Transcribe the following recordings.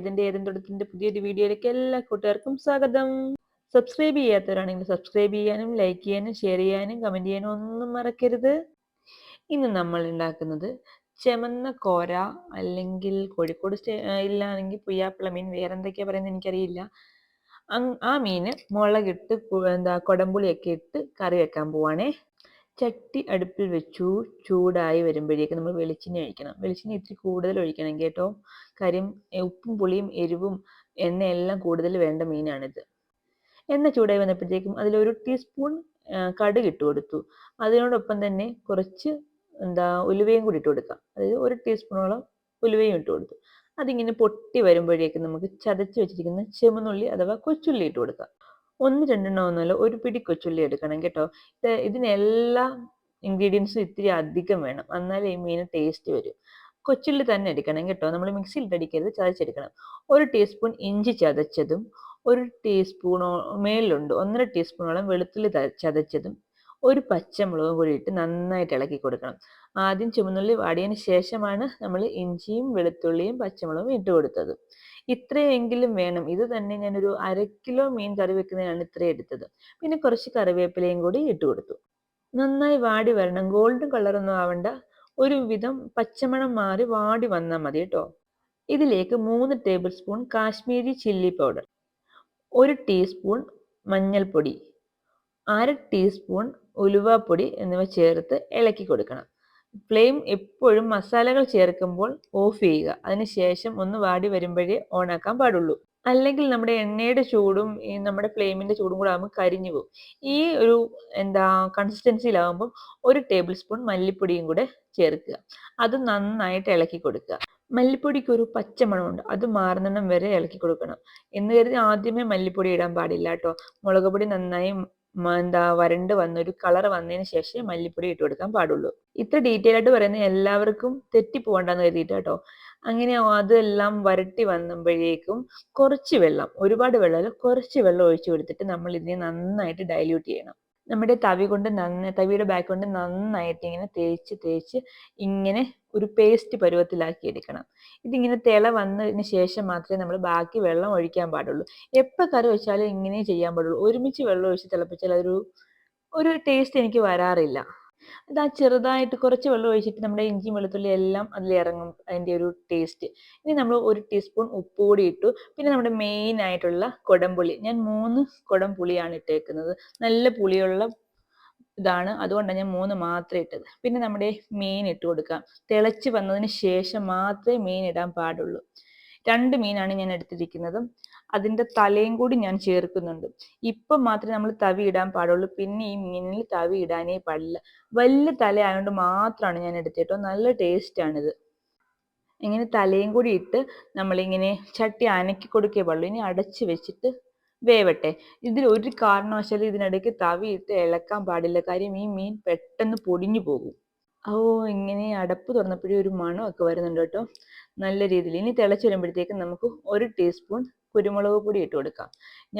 ഏതിന്റെ ഏതും തൊടത്തിന്റെ പുതിയൊരു വീഡിയോയിലേക്ക് എല്ലാ കൂട്ടുകാർക്കും സ്വാഗതം. സബ്സ്ക്രൈബ് ചെയ്യാത്തവരാണെങ്കിൽ സബ്സ്ക്രൈബ് ചെയ്യാനും ലൈക്ക് ചെയ്യാനും ഷെയർ ചെയ്യാനും കമന്റ് ചെയ്യാനും ഒന്നും മറക്കരുത്. ഇന്ന് നമ്മൾ ഉണ്ടാക്കുന്നത് ചെമന്ന കോര അല്ലെങ്കിൽ കോഴിക്കോട് സ്റ്റേ ഇല്ലാണെങ്കിൽ പുയ്യാപ്പിള മീൻ. വേറെ എന്തൊക്കെയാ പറയുന്നത് എനിക്കറിയില്ല. ആ മീന് മുളകിട്ട് എന്താ കൊടമ്പുളിയൊക്കെ ഇട്ട് കറി വെക്കാൻ പോവാണേ. ചട്ടി അടുപ്പിൽ വെച്ചു ചൂടായി വരുമ്പോഴേക്കും നമ്മൾ വെളിച്ചെണ്ണ ഒഴിക്കണം. വെളിച്ചെണ്ണ ഇത്തിരി കൂടുതൽ ഒഴിക്കണം കേട്ടോ. കാര്യം ഉപ്പും പുളിയും എരിവും എണ്ണയെല്ലാം കൂടുതൽ വേണ്ട മീനാണിത്. എണ്ണ ചൂടായി വന്നപ്പോഴത്തേക്കും അതിലൊരു ടീസ്പൂൺ കടുക് ഇട്ട് കൊടുത്തു. അതിനോടൊപ്പം തന്നെ കുറച്ച് എന്താ ഉലുവയും കൂടി ഇട്ട് കൊടുക്കാം. അതായത് ഒരു ടീസ്പൂണോളം ഉലുവയും ഇട്ട് കൊടുത്തു. അതിങ്ങനെ പൊട്ടി വരുമ്പോഴേക്കും നമുക്ക് ചതച്ച് വെച്ചിരിക്കുന്ന ചെമുന്നുള്ളി അഥവാ കൊച്ചുള്ളി ഇട്ട് കൊടുക്കാം. ഒന്ന് രണ്ടെണ്ണം ഒന്നുമല്ല ഒരു പിടി കൊച്ചുള്ളി എടുക്കണം കേട്ടോ. ഇത് ഇതിനെല്ലാം ഇൻഗ്രീഡിയൻസും ഇത്തിരി അധികം വേണം. എന്നാലേ ഈ മീൻ ടേസ്റ്റ് വരും. കൊച്ചുള്ളി തന്നെ എടുക്കണം കേട്ടോ. നമ്മൾ മിക്സിയിൽ അടിക്കരുത് ചതച്ചെടുക്കണം. ഒരു ടീസ്പൂൺ ഇഞ്ചി ചതച്ചതും ഒരു ടീസ്പൂണോ മേളിലുണ്ട് ഒന്നര ടീസ്പൂണോളം വെളുത്തുള്ളി ചതച്ചതും ഒരു പച്ചമുളകും കൂടി ഇട്ട് നന്നായിട്ട് ഇളക്കി കൊടുക്കണം. ആദ്യം ചുമന്നുള്ളി വാടിയതിന് ശേഷമാണ് നമ്മൾ ഇഞ്ചിയും വെളുത്തുള്ളിയും പച്ചമുളകും ഇട്ട് കൊടുത്തത്. ഇത്രയെങ്കിലും വേണം. ഇത് തന്നെ ഞാനൊരു അര കിലോ മീൻ കറി വെക്കുന്നതിനാണ് ഇത്ര എടുത്തത്. പിന്നെ കുറച്ച് കറിവേപ്പിലയും കൂടി ഇട്ട് കൊടുത്തു. നന്നായി വാടി വരണം. ഗോൾഡൻ കളറൊന്നും ആവണ്ട. ഒരു വിധം പച്ചമണം മാറി വാടി വന്നാൽ മതി കേട്ടോ. ഇതിലേക്ക് മൂന്ന് tablespoon Kashmiri chilli powder ഒരു ടീസ്പൂൺ മഞ്ഞൾപ്പൊടി അര ടീസ്പൂൺ ഉലുവാപ്പൊടി എന്നിവ ചേർത്ത് ഇളക്കി കൊടുക്കണം. ഫ്ലെയിം എപ്പോഴും മസാലകൾ ചേർക്കുമ്പോൾ ഓഫ് ചെയ്യുക. അതിനുശേഷം ഒന്ന് വാടി വരുമ്പോഴേ ഓണാക്കാൻ പാടുള്ളൂ. അല്ലെങ്കിൽ നമ്മുടെ എണ്ണയുടെ ചൂടും ഈ നമ്മുടെ ഫ്ലെയിമിന്റെ ചൂടും കൂടെ ആകുമ്പോൾ കരിഞ്ഞു പോകും. ഈ ഒരു എന്താ കൺസിസ്റ്റൻസിയിലാകുമ്പോൾ ഒരു ടേബിൾ സ്പൂൺ മല്ലിപ്പൊടിയും കൂടെ ചേർക്കുക. അത് നന്നായിട്ട് ഇളക്കി കൊടുക്കുക. മല്ലിപ്പൊടിക്ക് ഒരു പച്ചമണമുണ്ട്. അത് മാറുന്നിടം വരെ ഇളക്കി കൊടുക്കണം. എന്ന് കരുതി ആദ്യമേ മല്ലിപ്പൊടി ഇടാൻ പാടില്ല കേട്ടോ. മുളക് പൊടി നന്നായി എന്താ വരണ്ട് വന്ന ഒരു കളർ വന്നതിന് ശേഷം മല്ലിപ്പൊടി ഇട്ട് കൊടുക്കാൻ പാടുള്ളൂ. ഇത്ര ഡീറ്റെയിൽ ആയിട്ട് പറയുന്നത് എല്ലാവർക്കും തെറ്റിപ്പോകണ്ടെന്ന് കരുതിയിട്ട് കേട്ടോ. അങ്ങനെ അതെല്ലാം വരട്ടി വന്നുമ്പോഴേക്കും കുറച്ച് വെള്ളം ഒരുപാട് വെള്ളം കുറച്ച് വെള്ളം ഒഴിച്ചു കൊടുത്തിട്ട് നമ്മൾ ഇതിനെ നന്നായിട്ട് ഡൈല്യൂട്ട് ചെയ്യണം. നമ്മുടെ തവി കൊണ്ട് നന്നായി തവിയുടെ ബാക്ക് കൊണ്ട് നന്നായിട്ട് ഇങ്ങനെ തേച്ച് തേച്ച് ഇങ്ങനെ ഒരു പേസ്റ്റ് പരുവത്തിലാക്കി എടുക്കണം. ഇതിങ്ങനെ തിള വന്നതിന് ശേഷം മാത്രമേ നമ്മൾ ബാക്കി വെള്ളം ഒഴിക്കാൻ പാടുള്ളൂ. എപ്പോൾ കറി വെച്ചാലും ഇങ്ങനെ ചെയ്യാൻ പാടുള്ളൂ. ഒരുമിച്ച് വെള്ളം ഒഴിച്ച് തിളപ്പിച്ചാൽ അതൊരു ഒരു ടേസ്റ്റ് എനിക്ക് വരാറില്ല. ആ ചെറുതായിട്ട് കുറച്ച് വെള്ളം ഒഴിച്ചിട്ട് നമ്മുടെ ഇഞ്ചിയും വെളുത്തുള്ളി എല്ലാം അതിൽ ഇറങ്ങും അതിന്റെ ഒരു ടേസ്റ്റ് ഇനി നമ്മൾ ഒരു ടീസ്പൂൺ ഉപ്പ് കൂടി ഇട്ടു. പിന്നെ നമ്മുടെ മെയിൻ ആയിട്ടുള്ള കൊടംപുളി. ഞാൻ മൂന്ന് കൊടം പുളിയാണ് ഇട്ടേക്കുന്നത്. നല്ല പുളിയുള്ള ഇതാണ്. അതുകൊണ്ടാണ് ഞാൻ മൂന്ന് മാത്രമേ ഇട്ടത്. പിന്നെ നമ്മുടെ മീൻ ഇട്ട് കൊടുക്കാം. തിളച്ച് വന്നതിന് ശേഷം മാത്രമേ മീൻ ഇടാൻ പാടുള്ളൂ. രണ്ട് മീനാണ് ഞാൻ എടുത്തിരിക്കുന്നത്. അതിന്റെ തലയും കൂടി ഞാൻ ചേർക്കുന്നുണ്ട്. ഇപ്പം മാത്രമേ നമ്മൾ തവി ഇടാൻ പാടുള്ളൂ. പിന്നെ ഈ മീനിൽ തവി ഇടാനേ പാടില്ല. വലിയ തല ആയതുകൊണ്ട് മാത്രമാണ് ഞാൻ എടുത്തിട്ടോ. നല്ല ടേസ്റ്റാണിത്. ഇങ്ങനെ തലയും കൂടി ഇട്ട് നമ്മളിങ്ങനെ ചട്ടി അനക്കി കൊടുക്കേ പാടുള്ളൂ. ഇനി അടച്ച് വെച്ചിട്ട് വേവട്ടെ. ഇതിൽ ഒരു കാരണവശാലും ഇതിനിടയ്ക്ക് തവിയിട്ട് ഇളക്കാൻ പാടില്ല. കാര്യം ഈ മീൻ പെട്ടെന്ന് പൊടിഞ്ഞു പോകും. ഓ ഇങ്ങനെ അടപ്പ് തുറന്നപ്പോഴേ ഒരു മണമൊക്കെ വരുന്നുണ്ട് കേട്ടോ. നല്ല രീതിയിൽ. ഇനി തിളച്ച് വരുമ്പോഴത്തേക്കും നമുക്ക് ഒരു ടീസ്പൂൺ കുരുമുളക് പൊടി ഇട്ട് കൊടുക്കാം.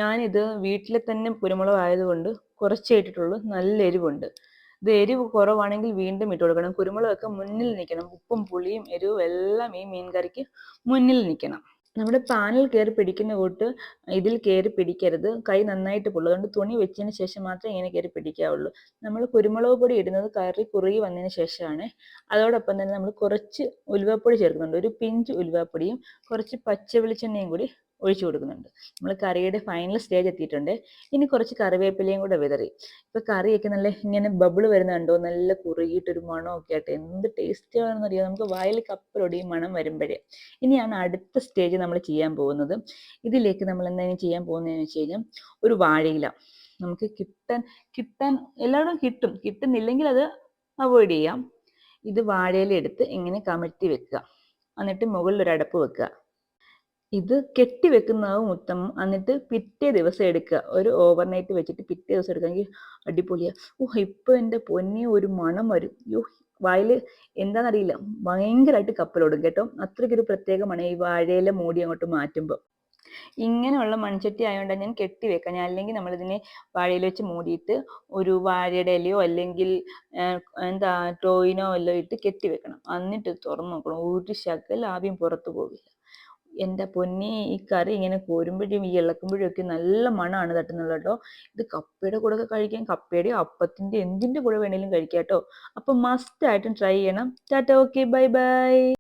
ഞാനിത് വീട്ടിൽ തന്നെ കുരുമുളക് ആയതുകൊണ്ട് കുറച്ചേ ഇട്ടിട്ടുള്ളൂ. നല്ല എരിവുണ്ട്. ഇത് എരിവ് കുറവാണെങ്കിൽ വീണ്ടും ഇട്ട് കൊടുക്കണം. കുരുമുളകൊക്കെ മുന്നിൽ നിൽക്കണം. ഉപ്പും പുളിയും എരിവും എല്ലാം ഈ മീൻ കറിക്ക് മുന്നിൽ നിൽക്കണം. നമ്മുടെ പാനിൽ കയറി പിടിക്കുന്ന കൂട്ട് ഇതിൽ കയറി പിടിക്കരുത്. കൈ നന്നായിട്ട് പൊള്ളും. അതുകൊണ്ട് തുണി വെച്ചതിന് ശേഷം മാത്രമേ ഇങ്ങനെ കയറി പിടിക്കാവുള്ളൂ. നമ്മൾ കുരുമുളക് പൊടി ഇടുന്നത് കറി കുറുകി വന്നതിന് ശേഷമാണ്. അതോടൊപ്പം തന്നെ നമ്മൾ കുറച്ച് ഉലുവപ്പൊടി ചേർക്കുന്നുണ്ട്. ഒരു പിഞ്ച് ഉലുവപ്പൊടിയും കുറച്ച് പച്ച വെളിച്ചെണ്ണയും കൂടി ഒഴിച്ചു കൊടുക്കുന്നുണ്ട്. നമ്മൾ കറിയുടെ ഫൈനൽ സ്റ്റേജ് എത്തിയിട്ടുണ്ട്. ഇനി കുറച്ച് കറിവേപ്പിലയും കൂടെ വിതറി. ഇപ്പൊ കറിയൊക്കെ നല്ല ഇങ്ങനെ ബബിൾ വരുന്നുണ്ടോ നല്ല കുറുകിയിട്ടൊരു മണമൊക്കെ ആയിട്ട് എന്ത് ടേസ്റ്റ് ആണെന്ന് അറിയാം നമുക്ക് വായിൽ കപ്പലൊടി മണം വരുമ്പോഴേ. ഇനിയാണ് അടുത്ത സ്റ്റേജ് നമ്മൾ ചെയ്യാൻ പോകുന്നത്. ഇതിലേക്ക് നമ്മൾ എന്തെങ്കിലും ചെയ്യാൻ പോകുന്നതെന്ന് വെച്ച് കഴിഞ്ഞാൽ ഒരു വാഴയില. നമുക്ക് കിട്ടാൻ കിട്ടാൻ എല്ലായിടും കിട്ടും. കിട്ടുന്നില്ലെങ്കിൽ അത് അവോയ്ഡ് ചെയ്യാം. ഇത് വാഴയില എടുത്ത് ഇങ്ങനെ കമഴ്ത്തി വെക്കുക. എന്നിട്ട് മുകളിൽ ഒരു അടപ്പ് വെക്കുക. ഇത് കെട്ടി വെക്കുന്നതാവും ഉത്തമം. എന്നിട്ട് പിറ്റേ ദിവസം എടുക്കുക. ഒരു ഓവർനൈറ്റ് വെച്ചിട്ട് പിറ്റേ ദിവസം എടുക്കുകയെങ്കിൽ അടിപൊളിയാ. ഓ ഇപ്പൊ എന്റെ പൊന്നെ ഒരു മണം വരും. യോ വായിൽ എന്താണെന്നറിയില്ല ഭയങ്കരമായിട്ട് കപ്പലോടും കേട്ടോ. അത്രയ്ക്കൊരു പ്രത്യേക മണം ഈ വാഴയില മൂടി അങ്ങോട്ട് മാറ്റുമ്പോൾ ഇങ്ങനെയുള്ള മൺചട്ടി ആയതുകൊണ്ടാണ് ഞാൻ കെട്ടി വെക്കാം ഞാൻ അല്ലെങ്കിൽ നമ്മളിതിനെ വാഴയിൽ വെച്ച് മൂടിയിട്ട് ഒരു വാഴയുടെ ഇലയോ അല്ലെങ്കിൽ എന്താ ടോയിനോ എല്ലാം ഇട്ട് കെട്ടി വെക്കണം എന്നിട്ട് തുറന്നു നോക്കണം. ഒരു ശകൽ ആവിയും പുറത്തു പോവില്ല. എന്റെ പൊന്നി ഈ കറി ഇങ്ങനെ കോരുമ്പോഴും ഈ ഇളക്കുമ്പോഴും ഒക്കെ നല്ല മണമാണ് തട്ടുന്നത് കേട്ടോ. ഇത് കപ്പയുടെ കൂടെ ഒക്കെ കഴിക്കാൻ കപ്പയുടെ അപ്പത്തിന്റെ എന്തിന്റെ കൂടെ വേണേലും കഴിക്കാം കേട്ടോ. അപ്പം മസ്റ്റ് ആയിട്ടും ട്രൈ ചെയ്യണം. Tata okay bye bye